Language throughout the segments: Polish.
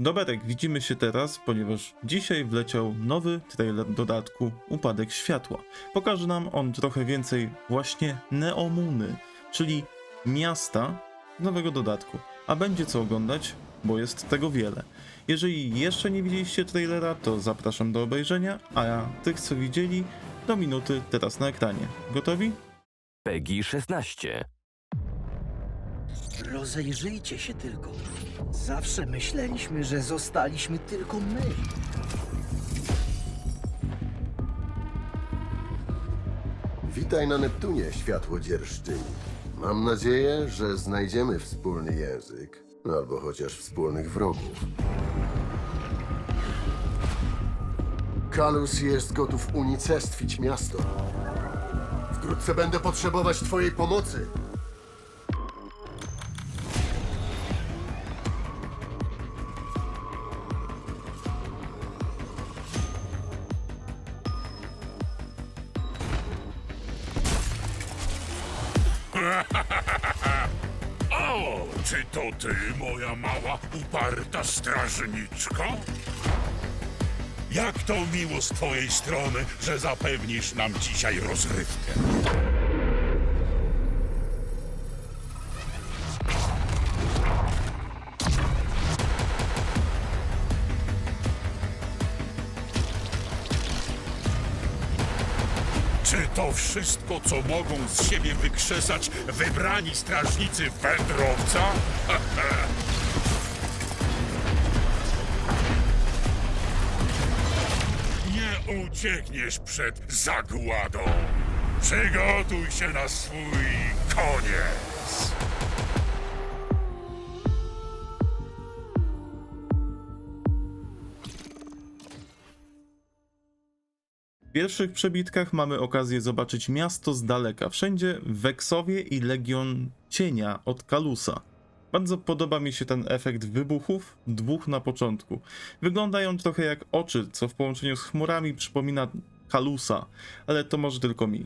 Doberek, widzimy się teraz, ponieważ dzisiaj wleciał nowy trailer dodatku Upadek Światła. Pokaże nam on trochę więcej właśnie Neomuny, czyli miasta nowego dodatku. A będzie co oglądać, bo jest tego wiele. Jeżeli jeszcze nie widzieliście trailera, to zapraszam do obejrzenia, a tych co widzieli, do minuty teraz na ekranie. Gotowi? PEGI 16. Rozejrzyjcie się tylko. Zawsze myśleliśmy, że zostaliśmy tylko my. Witaj na Neptunie, światłodzierżczyni. Mam nadzieję, że znajdziemy wspólny język, albo chociaż wspólnych wrogów. Kalus jest gotów unicestwić miasto. Wkrótce będę potrzebować twojej pomocy. O, czy to ty, moja mała, uparta strażniczko? Jak to miło z twojej strony, że zapewnisz nam dzisiaj rozrywkę. To wszystko, co mogą z siebie wykrzesać wybrani strażnicy wędrowca? Nie uciekniesz przed zagładą. Przygotuj się na swój koniec. W pierwszych przebitkach mamy okazję zobaczyć miasto z daleka. Wszędzie Weksowie i Legion Cienia od Kalusa. Bardzo podoba mi się ten efekt wybuchów, dwóch na początku. Wyglądają trochę jak oczy, co w połączeniu z chmurami przypomina Kalusa, ale to może tylko mi.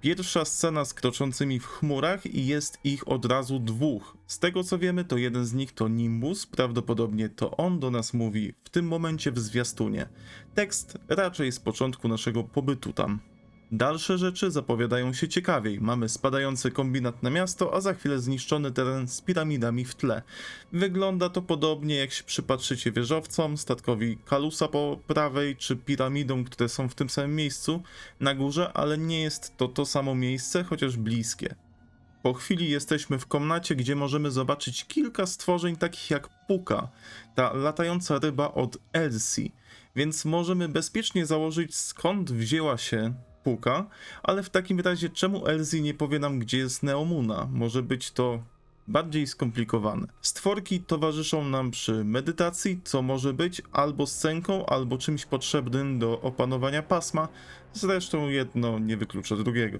Pierwsza scena z kroczącymi w chmurach i jest ich od razu dwóch. Z tego co wiemy, to jeden z nich to Nimbus, prawdopodobnie to on do nas mówi w tym momencie w zwiastunie. Tekst raczej z początku naszego pobytu tam. Dalsze rzeczy zapowiadają się ciekawiej. Mamy spadający kombinat na miasto, a za chwilę zniszczony teren z piramidami w tle. Wygląda to podobnie jak się przypatrzycie wieżowcom, statkowi Kalusa po prawej, czy piramidom, które są w tym samym miejscu na górze, ale nie jest to to samo miejsce, chociaż bliskie. Po chwili jesteśmy w komnacie, gdzie możemy zobaczyć kilka stworzeń takich jak Puka, ta latająca ryba od Elsie, więc możemy bezpiecznie założyć skąd wzięła się Puka, ale w takim razie czemu Elsie nie powie nam gdzie jest Neomuna? Może być to bardziej skomplikowane. Stworki towarzyszą nam przy medytacji, co może być albo scenką, albo czymś potrzebnym do opanowania pasma, zresztą jedno nie wyklucza drugiego.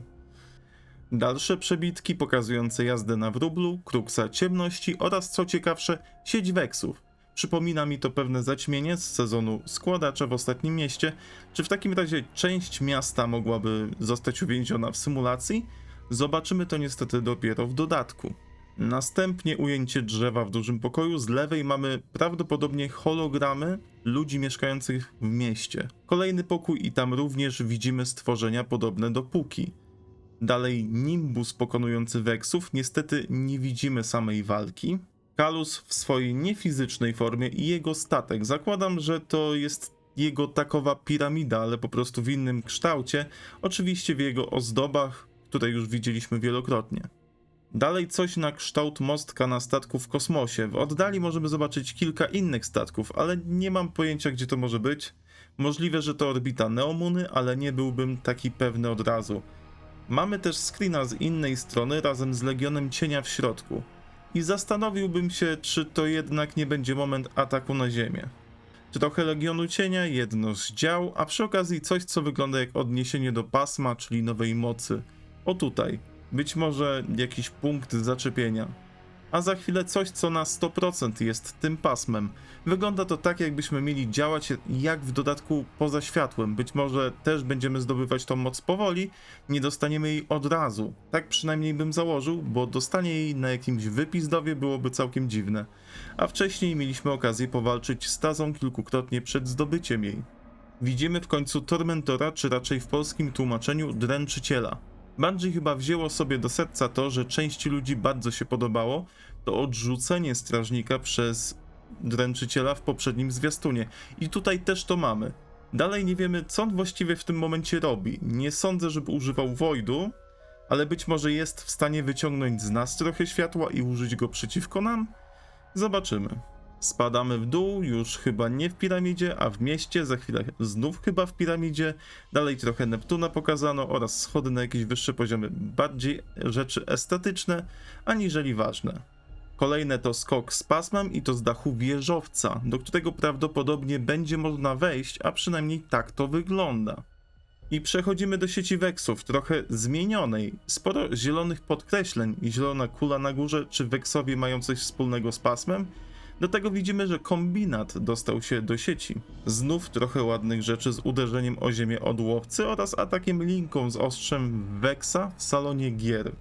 Dalsze przebitki pokazujące jazdę na wróblu, kruksa ciemności oraz co ciekawsze, sieć weksów. Przypomina mi to pewne zaćmienie z sezonu składacza w ostatnim mieście. Czy w takim razie część miasta mogłaby zostać uwięziona w symulacji? Zobaczymy to niestety dopiero w dodatku. Następnie ujęcie drzewa w dużym pokoju. Z lewej mamy prawdopodobnie hologramy ludzi mieszkających w mieście. Kolejny pokój i tam również widzimy stworzenia podobne do Puki. Dalej Nimbus pokonujący Weksów. Niestety nie widzimy samej walki. Kalus w swojej niefizycznej formie i jego statek. Zakładam, że to jest jego takowa piramida, ale po prostu w innym kształcie. Oczywiście w jego ozdobach, które już widzieliśmy wielokrotnie. Dalej coś na kształt mostka na statku w kosmosie. W oddali możemy zobaczyć kilka innych statków, ale nie mam pojęcia gdzie to może być. Możliwe, że to orbita Neomuny, ale nie byłbym taki pewny od razu. Mamy też screena z innej strony razem z Legionem Cienia w środku. I zastanowiłbym się, czy to jednak nie będzie moment ataku na Ziemię. Trochę Legionu Cienia, jedno z dział, a przy okazji coś, co wygląda jak odniesienie do pasma, czyli nowej mocy. O tutaj. Być może jakiś punkt zaczepienia. A za chwilę coś, co na 100% jest tym pasmem. Wygląda to tak, jakbyśmy mieli działać jak w dodatku poza światłem. Być może też będziemy zdobywać tą moc powoli, nie dostaniemy jej od razu. Tak przynajmniej bym założył, bo dostanie jej na jakimś wypizdowie byłoby całkiem dziwne. A wcześniej mieliśmy okazję powalczyć z Tazą kilkukrotnie przed zdobyciem jej. Widzimy w końcu Tormentora, czy raczej w polskim tłumaczeniu Dręczyciela. Bungie chyba wzięło sobie do serca to, że części ludzi bardzo się podobało, to odrzucenie strażnika przez dręczyciela w poprzednim zwiastunie. I tutaj też to mamy. Dalej nie wiemy, co on właściwie w tym momencie robi. Nie sądzę, żeby używał Voidu, ale być może jest w stanie wyciągnąć z nas trochę światła i użyć go przeciwko nam? Zobaczymy. Spadamy w dół, już chyba nie w piramidzie, a w mieście, za chwilę znów chyba w piramidzie. Dalej trochę Neptuna pokazano oraz schody na jakieś wyższe poziomy, bardziej rzeczy estetyczne, aniżeli ważne. Kolejne to skok z pasmem i to z dachu wieżowca, do którego prawdopodobnie będzie można wejść, a przynajmniej tak to wygląda. I przechodzimy do sieci weksów, trochę zmienionej. Sporo zielonych podkreśleń i zielona kula na górze, czy weksowie mają coś wspólnego z pasmem? Do tego widzimy, że kombinat dostał się do sieci. Znów trochę ładnych rzeczy z uderzeniem o ziemię od łowcy oraz atakiem linką z ostrzem Weksa w salonie gier.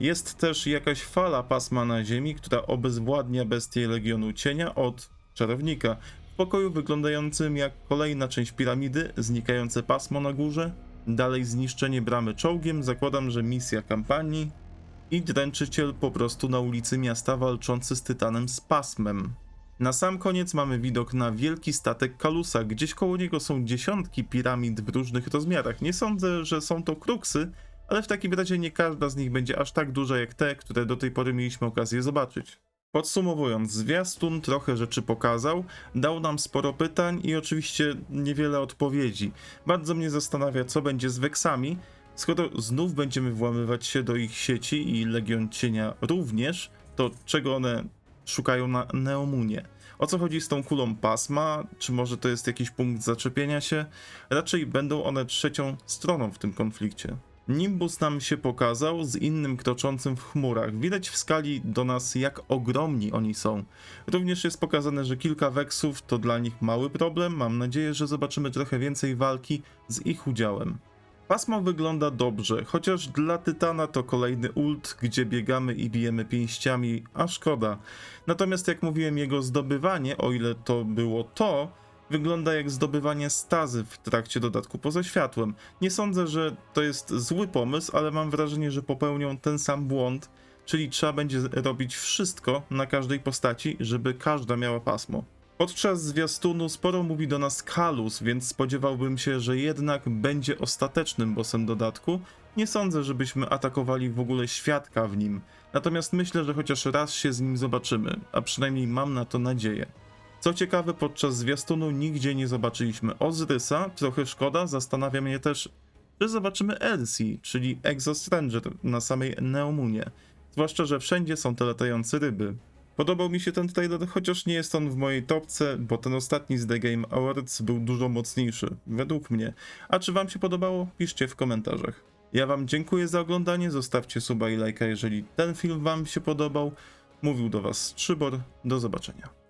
Jest też jakaś fala pasma na ziemi, która obezwładnia bestię Legionu Cienia od czarownika. W pokoju wyglądającym jak kolejna część piramidy, znikające pasmo na górze, dalej zniszczenie bramy czołgiem, zakładam, że misja kampanii i dręczyciel po prostu na ulicy miasta walczący z tytanem z pasmem. Na sam koniec mamy widok na wielki statek Kalusa, gdzieś koło niego są dziesiątki piramid w różnych rozmiarach. Nie sądzę, że są to kruksy, ale w takim razie nie każda z nich będzie aż tak duża jak te, które do tej pory mieliśmy okazję zobaczyć. Podsumowując, zwiastun trochę rzeczy pokazał, dał nam sporo pytań i oczywiście niewiele odpowiedzi. Bardzo mnie zastanawia, co będzie z weksami, skoro znów będziemy włamywać się do ich sieci i Legion Cienia również, to czego one szukają na Neomunie? O co chodzi z tą kulą pasma? Czy może to jest jakiś punkt zaczepienia się? Raczej będą one trzecią stroną w tym konflikcie. Nimbus nam się pokazał z innym kroczącym w chmurach. Widać w skali do nas, jak ogromni oni są. Również jest pokazane, że kilka weksów to dla nich mały problem. Mam nadzieję, że zobaczymy trochę więcej walki z ich udziałem. Pasmo wygląda dobrze, chociaż dla Tytana to kolejny ult, gdzie biegamy i bijemy pięściami, a szkoda. Natomiast jak mówiłem, jego zdobywanie, o ile to było to, wygląda jak zdobywanie stazy w trakcie dodatku poza światłem. Nie sądzę, że to jest zły pomysł, ale mam wrażenie, że popełnią ten sam błąd, czyli trzeba będzie robić wszystko na każdej postaci, żeby każda miała pasmo. Podczas zwiastunu sporo mówi do nas Kalus, więc spodziewałbym się, że jednak będzie ostatecznym bossem dodatku. Nie sądzę, żebyśmy atakowali w ogóle świadka w nim. Natomiast myślę, że chociaż raz się z nim zobaczymy, a przynajmniej mam na to nadzieję. Co ciekawe, podczas zwiastunu nigdzie nie zobaczyliśmy Ozrysa, trochę szkoda, zastanawia mnie też, czy zobaczymy Elsie, czyli Exo Stranger na samej Neomunie. Zwłaszcza, że wszędzie są te latające ryby. Podobał mi się ten trailer, chociaż nie jest on w mojej topce, bo ten ostatni z The Game Awards był dużo mocniejszy, według mnie. A czy wam się podobało? Piszcie w komentarzach. Ja wam dziękuję za oglądanie, zostawcie suba i lajka, jeżeli ten film wam się podobał. Mówił do was Trzybor, do zobaczenia.